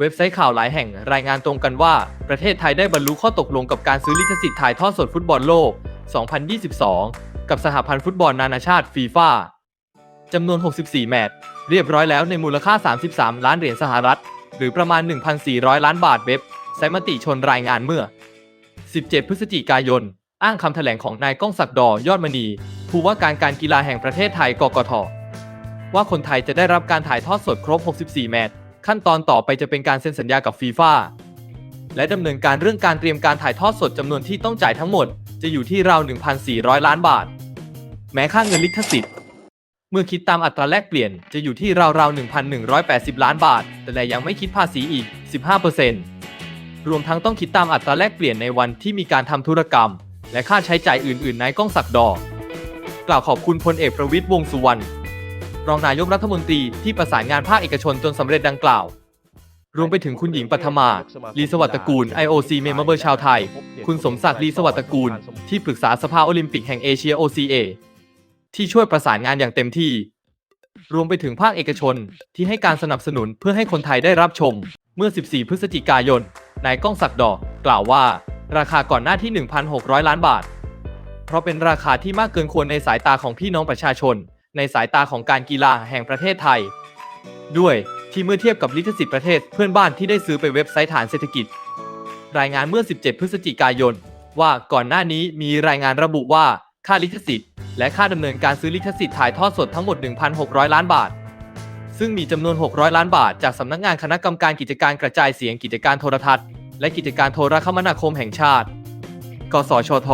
เว็บไซต์ข่าวหลายแห่งรายงานตรงกันว่า ประเทศไทยได้บรรลุข้อตกลงกับการซื้อลิขสิทธิ์ถ่ายทอดสดฟุตบอลโลก 2022 กับสหพันธ์ฟุตบอลนานาชาติฟีฟ่าจำนวน 64 แมตช์เรียบร้อยแล้วในมูลค่า 33 ล้านเหรียญสหรัฐ หรือประมาณ 1,400 ล้านบาทเว็บไซต์มติชนรายงานเมื่อ 17 พฤศจิกายน อ้างคำแถลงของนายก้องศักดิ์ดอยอดมณี ผู้ว่าการการกีฬาแห่งประเทศไทยกกทว่าคนไทยจะได้รับการถ่ายทอดสดครบ 64 แมตช์ ขั้นตอนต่อไปจะเป็นการเซ็นสัญญากับฟีฟ่าและดำเนินการเรื่องการเตรียมการถ่ายทอดสดจำนวนที่ต้องจ่ายทั้งหมด จะอยู่ที่ราว 1,400 ล้านบาท แม้ค่าเงินลิขสิทธิ์ เมื่อคิดตามอัตราแลกเปลี่ยนจะอยู่ที่ราวๆ1,180 ล้านบาท แต่ยังไม่คิดภาษีอีก 15%รวมทั้งต้องคิดตามอัตราแลกเปลี่ยนในวันที่มีการทำธุรกรรม และค่าใช้จ่ายอื่น ๆ ในก้องศักดอกล่าวขอบคุณพลเอกประวิตยวงสุวรรณ รองนายกรัฐมนตรีที่ประสานงานภาคเอกชนจนสำเร็จดังกล่าว รวมไปถึงคุณหญิงปัทมาลีสวัสดิ์ตระกูล IOC เมมเบอร์ชาวไทย คุณสมศักดิ์ลีสวัสดิ์ตระกูล ที่ปรึกษาสภาโอลิมปิกแห่งเอเชีย OCA ที่ช่วยประสานงานอย่างเต็มที่ รวมไปถึงภาคเอกชนที่ให้การสนับสนุนเพื่อให้คนไทยได้รับชม เมื่อ 14 พฤศจิกายน นายก้องศักดิ์ดอกกล่าวว่า ราคาก่อนหน้าที่ 1,600 ล้านบาท เพราะเป็นราคาที่มากเกินควรในสายตาของพี่น้องประชาชน ในสายตาของการกีฬาแห่งประเทศไทย ด้วยที่เมื่อเทียบกับลิขสิทธิ์ประเทศเพื่อนบ้านที่ได้ซื้อไปเว็บไซต์ฐานเศรษฐกิจ รายงานเมื่อ 17 พฤศจิกายน ว่าก่อนหน้านี้มีรายงานระบุว่าค่าลิขสิทธิ์และค่าดำเนินการซื้อลิขสิทธิ์ถ่ายทอดสดทั้งหมด 1,600 ล้านบาท ซึ่งมีจำนวน 600 ล้านบาท จากสำนักงานคณะกรรมการกิจการกระจายเสียงกิจการโทรทัศน์ และกิจการโทรคมนาคมแห่งชาติ กสชท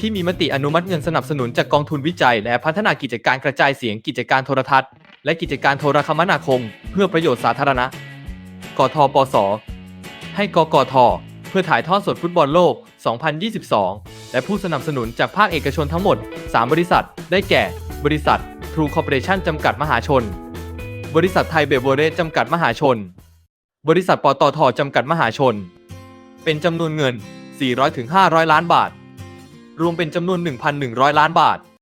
ที่มีมติอนุมัติเงินสนับสนุนจากกองทุนวิจัย และพัฒนากิจการกระจายเสียงกิจการโทรทัศน์ และกิจการโทรคมนาคม เพื่อประโยชน์สาธารณะ กทปส ให้กกท เพื่อถ่ายทอดสดฟุตบอลโลก 2022 และผู้สนับสนุนจากภาคเอกชนทั้งหมด 3 บริษัท ได้แก่ บริษัท True Corporation จำกัดมหาชน บริษัทไทยเบเวอเรจจำกัดมหาชน บริษัทปตทจำกัดมหาชน เป็นจำนวนเงิน 400-500 ล้านบาท รวมเป็นจำนวน 1,100 ล้านบาท